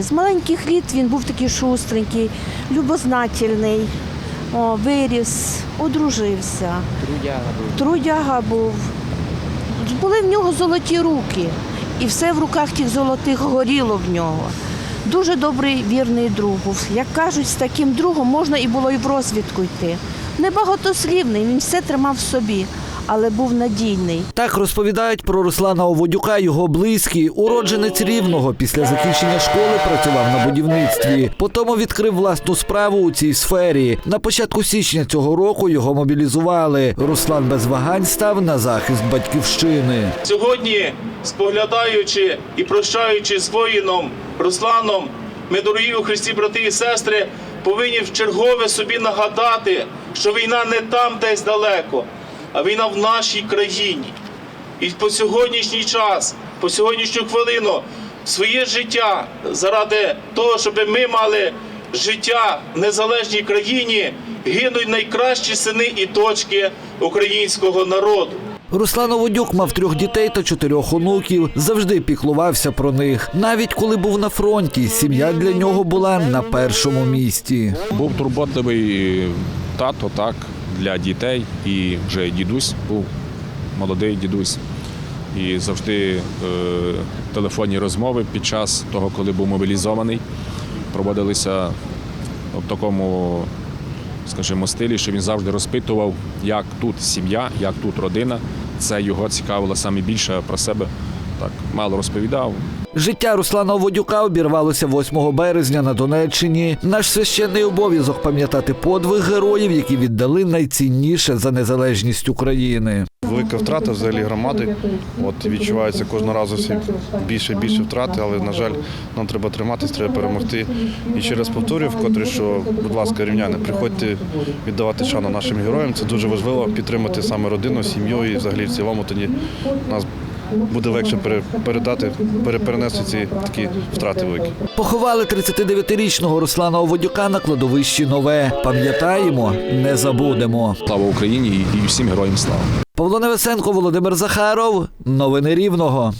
З маленьких літ він був такий шустренький, любознательний, о, виріс, одружився, Трудяга був. трудяга був. Були в нього золоті руки, і все в руках тих золотих горіло в нього. Дуже добрий вірний друг був. Як кажуть, з таким другом можна і було і в розвідку йти. Небагатослівний, він все тримав в собі, але був надійний. Так розповідають про Руслана Оводюка його близькі. Уродженець рівного після закінчення школи працював на будівництві. Потім відкрив власну справу у цій сфері. На початку січня цього року його мобілізували. Руслан без вагань став на захист батьківщини. Сьогодні, споглядаючи і прощаючи з воїном Русланом, ми, дорогі у Христі, брати і сестри, повинні в чергове собі нагадати, що війна не там десь далеко, а війна в нашій країні. І по сьогоднішній час, по сьогоднішню хвилину, своє життя заради того, щоб ми мали життя в незалежній країні, гинуть найкращі сини і дочки українського народу. Руслан Оводюк мав трьох дітей та чотирьох онуків. Завжди піклувався про них. Навіть коли був на фронті, сім'я для нього була на першому місці. Був турботливий тато, так, для дітей, і вже дідусь був молодий дідусь. І завжди е, телефонні розмови під час того, коли був мобілізований, проводилися в такому, скажімо, стилі, що він завжди розпитував, як тут сім'я, як тут родина. Це його цікавило саме більше про себе. Так, мало розповідав, Життя Руслана Оводюка обірвалося 8 березня на Донеччині. Наш священний обов'язок пам'ятати подвиг героїв, які віддали найцінніше за незалежність України. Велика втрата взагалі громади. От відчувається кожного разу все більше і більше втрати, але на жаль, нам треба триматись, треба перемогти. І ще раз повторюю, вкотре, що, будь ласка, рівняни, приходьте віддавати шану нашим героям. Це дуже важливо підтримати саме родину, сім'ю і взагалі в цілому тоді нас буде легше пере- передати, перенести ці такі втрати великі. Поховали 39-річного Руслана Оводюка на кладовищі Нове. Пам'ятаємо, не забудемо. слава Україні і всім героям слава. Павло Невесенко, Володимир Захаров. Новини Рівного.